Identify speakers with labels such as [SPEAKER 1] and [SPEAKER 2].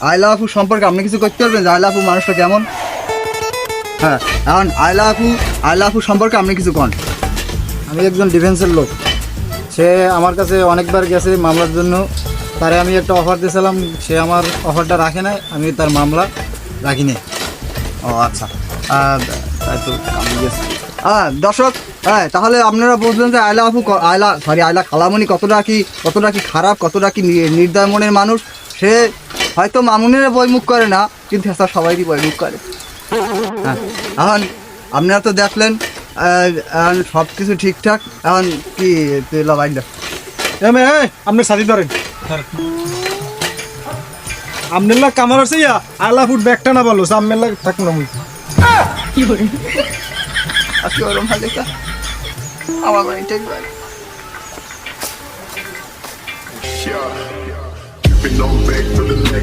[SPEAKER 1] আইলা আপু সম্পর্কে আপনি কিছু করতে পারবেন? যে আইলা আপু মানুষটা কেমন? হ্যাঁ এখন আইলা আপু আইলা আপু সম্পর্কে আপনি কিছু কন।
[SPEAKER 2] আমি একজন ডিফেন্সের লোক। সে আমার কাছে অনেকবার গেছে মামলার জন্য। তারে আমি একটা অফার দিয়েছিলাম। সে আমার অফারটা রাখে নাই। আমি তার মামলা রাখিনি
[SPEAKER 1] ও আচ্ছা। তাই তো আমি গেছি। হ্যাঁ দর্শক হ্যাঁ তাহলে আপনারা বুঝলেন যে আয়লা আপু আয়লা সরি আয়লা খালামণি কতটা কি কতটা কি খারাপ, কতটা কি নি- নির্দয় মনের মানুষ? সে হয়তো মামুনের বইমুখ করে না কিন্তু হ্যাঁ সবাইরই বইমুখ করে। হ্যাঁ এখন আপনারা তো দেখলেন এখন সব কিছু ঠিকঠাক এখন কি
[SPEAKER 3] এমে এই আপনি সাথী ধরেন। আপনার লাগ কামার আছে ইয়া আলা ফুট ব্যাগটা না বলো আপনার লাগ থাকুন
[SPEAKER 1] আজকে ওরম হালিকা আমার বাড়িটাই বাড়ি
[SPEAKER 4] On back to the next